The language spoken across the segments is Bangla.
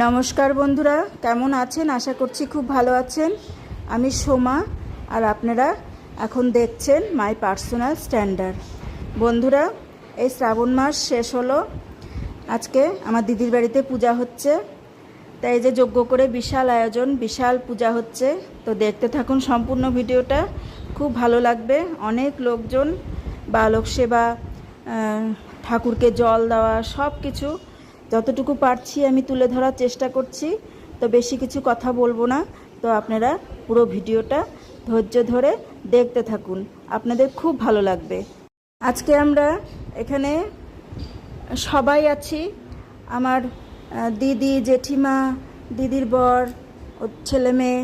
নমস্কার বন্ধুরা, কেমন আছেন? আশা করছি খুব ভালো আছেন। আমি সোমা, আর আপনারা এখন দেখছেন মাই পার্সোনাল স্ট্যান্ডার্ড। বন্ধুরা, এই শ্রাবণ মাস শেষ হলো। আজকে আমার দিদির বাড়িতে পূজা হচ্ছে। তাই যে যজ্ঞ করে বিশাল আয়োজন, বিশাল পূজা হচ্ছে। তো দেখতে থাকুন সম্পূর্ণ ভিডিওটা। খুব ভালো লাগবে। অনেক লোকজন, বালক সেবা ঠাকুরকে জল দেওয়া সব কিছু যতটুকু পারছি আমি তুলে ধরার চেষ্টা করছি, তো বেশি কিছু কথা বলব না। তো আপনারা পুরো ভিডিওটা ধৈর্য ধরে দেখতে থাকুন। আপনাদের খুব ভালো লাগবে। আজকে আমরা এখানে সবাই আছি। আমার দিদি, জেঠিমা, দিদির বর ছেলে মেয়ে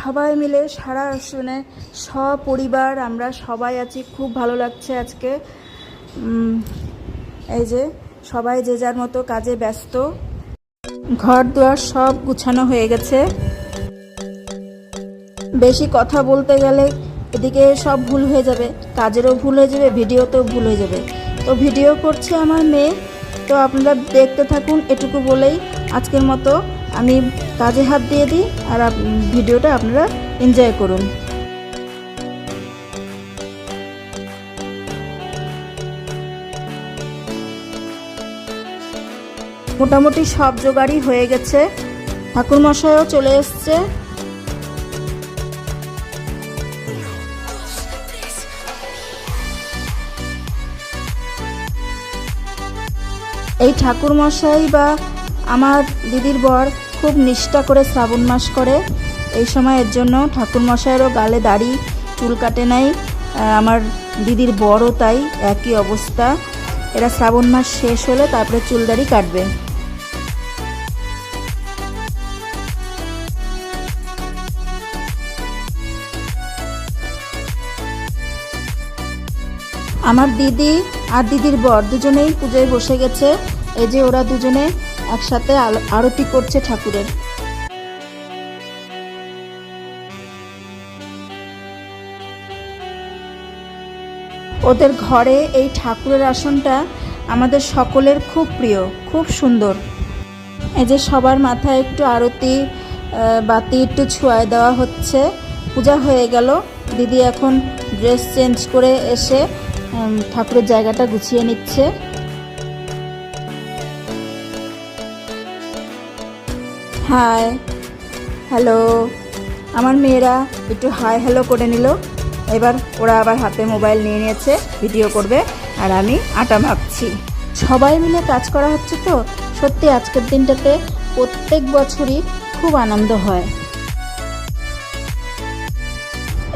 সবাই মিলে সারা শুনে সপরিবার আমরা সবাই আছি। খুব ভালো লাগছে আজকে। এই যে সবাই যে যার মতো কাজে ব্যস্ত। ঘর দুয়ার সব গুছানো হয়ে গেছে। বেশি কথা বলতে গেলে এদিকে সব ভুল হয়ে যাবে, কাজেরও ভুল হয়ে যাবে, ভিডিওতেও ভুল হয়ে যাবে। তো ভিডিও করছে আমার মেয়ে, তো আপনারা দেখতে থাকুন এটুকু বলেই আজকের মতো। আমি কাজে হাত দিয়ে দিই আর ভিডিওটা আপনারা এনজয় করুন। মোটামুটি সব জোগাড়ই হয়ে গেছে। ঠাকুরমশাইও চলে এসছে। এই ঠাকুরমশাই বা আমার দিদির বর খুব নিষ্ঠা করে শ্রাবণ মাস করে। এই সময়ের জন্য ঠাকুরমশাইয়েরও গালে দাড়ি, চুল কাটে নাই। আমার দিদির বড়ও তাই, একই অবস্থা। এরা শ্রাবণ মাস শেষ হলে তারপরে চুল দাড়ি কাটবে। আমার দিদি আর দিদির বর দুজনেই পুজোয় বসে গেছে। এই যে ওরা দুজনে একসাথে আরতি করছে ঠাকুরের। ওদের ঘরে এই ঠাকুরের আসনটা আমাদের সকলের খুব প্রিয়, খুব সুন্দর। এই যে সবার মাথায় একটু আরতি বাতি একটু ছোঁয়ায় দেওয়া হচ্ছে। পূজা হয়ে গেল। দিদি এখন ড্রেস চেঞ্জ করে এসে ঠাকুরের জায়গাটা গুছিয়ে নিচ্ছে। Hi, hello. আমার মেয়েরা একটু হাই হ্যালো করে নিল। এবার ওরা আবার হাতে মোবাইল নিয়ে নিয়েছে, ভিডিও করবে, আর আমি আটা মাখছি সবাই মিলে কাজ করা হচ্ছে তো? সত্যি আজকের দিনটাতে প্রত্যেক বছরই খুব আনন্দ হয়।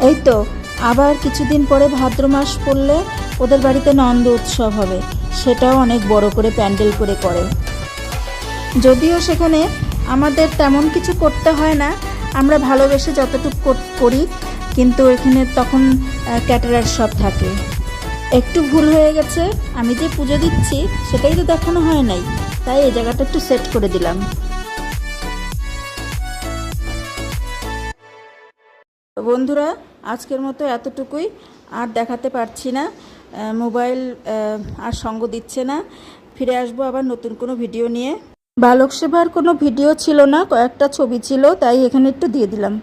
এই তো আবার কিছুদিন পরে ভাদ্র মাস পড়লে ওদের বাড়িতে নন্দ উৎসব হবে। সেটাও অনেক বড় করে প্যান্ডেল করে করে। যদিও সেখানে আমাদের তেমন কিছু করতে হয় না, আমরা ভালোবেসে যতটুকু করি কিন্তু এখানে তখন ক্যাটারার সব থাকে। একটু ভুল হয়ে গেছে, আমি যে পুজো দিচ্ছি, সেটাই তো দেখানো হয় নাই। তাই এই জায়গাটা একটু সেট করে দিলাম। বন্ধুরা আজকের মতো এতটুকুই। আর দেখাতে পারছি না মোবাইল আর সঙ্গ দিচ্ছে না। ফিরে আসব আবার নতুন কোনো ভিডিও নিয়ে। বালক সেবার কোনো ভিডিও ছিল না, কয়েকটা ছবি ছিল, তাই এখানে একটু দিয়ে দিলাম।